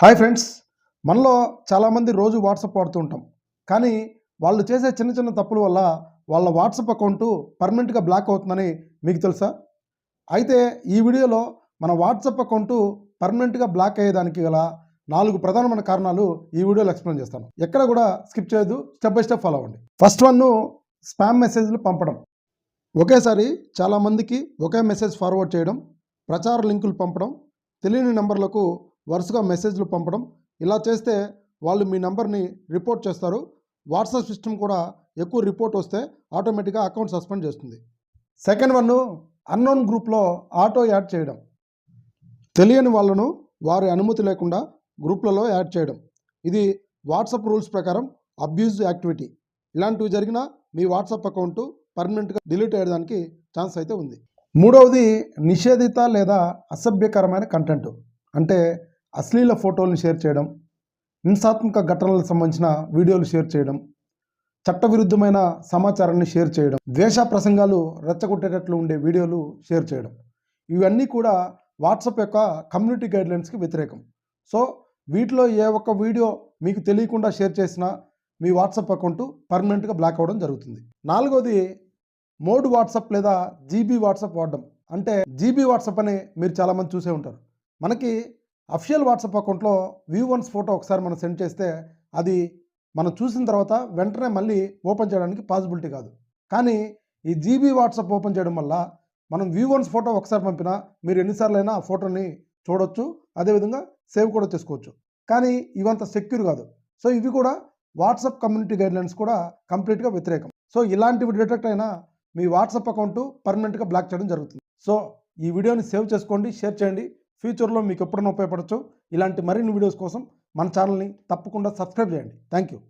Hi friends మనలో చాలామంది రోజు వాట్సాప్ వాడుతూ ఉంటాం. కానీ వాళ్ళు చేసే చిన్న చిన్న తప్పుల వల్ల వాళ్ళ వాట్సాప్ అకౌంట్ పర్మనెంట్గా బ్లాక్ అవుతుందని మీకు తెలుసా? అయితే ఈ వీడియోలో మన వాట్సాప్ అకౌంట్ పర్మనెంట్గా బ్లాక్ అయ్యేదానికి గల నాలుగు ప్రధానమైన కారణాలు ఈ వీడియోలో ఎక్స్ప్లెయిన్ చేస్తాను. ఎక్కడ కూడా స్కిప్ చేయొద్దు స్టెప్ బై స్టెప్ ఫాలో అవ్వండి. ఫస్ట్ వన్ స్పామ్ మెసేజ్లు పంపడం. ఒకేసారి చాలామందికి ఒకే మెసేజ్ ఫార్వర్డ్ చేయడం ప్రచార లింకులు పంపడం తెలియని నెంబర్లకు వరుసగా మెసేజ్లు పంపడం. ఇలా చేస్తే వాళ్ళు మీ నెంబర్ని రిపోర్ట్ చేస్తారు. వాట్సాప్ సిస్టమ్ కూడా ఎక్కువ రిపోర్ట్ వస్తే ఆటోమేటిక్గా అకౌంట్ సస్పెండ్ చేస్తుంది. సెకండ్ వన్ అన్నోన్ గ్రూప్లో ఆటో యాడ్ చేయడం. తెలియని వాళ్ళను వారి అనుమతి లేకుండా గ్రూప్లలో యాడ్ చేయడం. ఇది వాట్సాప్ రూల్స్ ప్రకారం అబ్యూజ్ యాక్టివిటీ. ఇలాంటివి జరిగినా మీ వాట్సాప్ అకౌంట్ పర్మనెంట్గా డిలీట్ అయ్యడానికి ఛాన్స్ అయితే ఉంది. మూడవది నిషేధిత లేదా అసభ్యకరమైన కంటెంట్. అంటే అశ్లీల ఫోటోలను షేర్ చేయడం హింసాత్మక ఘటనలకు సంబంధించిన వీడియోలు షేర్ చేయడం చట్టవిరుద్ధమైన సమాచారాన్ని షేర్ చేయడం ద్వేష ప్రసంగాలు రెచ్చగొట్టేటట్లు ఉండే వీడియోలు షేర్ చేయడం. ఇవన్నీ కూడా వాట్సాప్ యొక్క కమ్యూనిటీ గైడ్లైన్స్కి వ్యతిరేకం. సో వీటిలో ఏ ఒక్క వీడియో మీకు తెలియకుండా షేర్ చేసినా మీ వాట్సాప్ అకౌంట్ పర్మనెంట్గా బ్లాక్ అవ్వడం జరుగుతుంది. నాలుగోది మోడ్ వాట్సాప్ లేదా జీబీ వాట్సాప్ వాడడం. అంటే జీబీ వాట్సాప్ అని మీరు చాలామంది చూసే ఉంటారు. మనకి అఫిషియల్ వాట్సాప్ అకౌంట్లో వ్యూ వన్స్ ఫోటో ఒకసారి మనం సెండ్ చేస్తే అది మనం చూసిన తర్వాత వెంటనే మళ్ళీ ఓపెన్ చేయడానికి పాసిబిలిటీ కాదు. కానీ ఈ జీబీ వాట్సాప్ ఓపెన్ చేయడం వల్ల మనం వ్యూ వన్స్ ఫోటో ఒకసారి పంపినా మీరు ఎన్నిసార్లు అయినా ఆ ఫోటోని చూడొచ్చు అదేవిధంగా సేవ్ కూడా చేసుకోవచ్చు. కానీ ఇవంత సెక్యూర్ కాదు. సో ఇవి కూడా వాట్సాప్ కమ్యూనిటీ గైడ్లైన్స్ కూడా కంప్లీట్గా వ్యతిరేకం. సో ఇలాంటివి డిటెక్ట్ అయినా మీ వాట్సాప్ అకౌంట్ పర్మనెంట్గా బ్లాక్ చేయడం జరుగుతుంది. సో ఈ వీడియోని సేవ్ చేసుకోండి షేర్ చేయండి. ఫ్యూచర్లో మీకు ఎప్పుడైనా ఉపయోగపడచ్చు ఇలాంటి మరిన్ని వీడియోస్ కోసం మన ఛానల్ని తప్పకుండా సబ్స్క్రైబ్ చేయండి. Thank you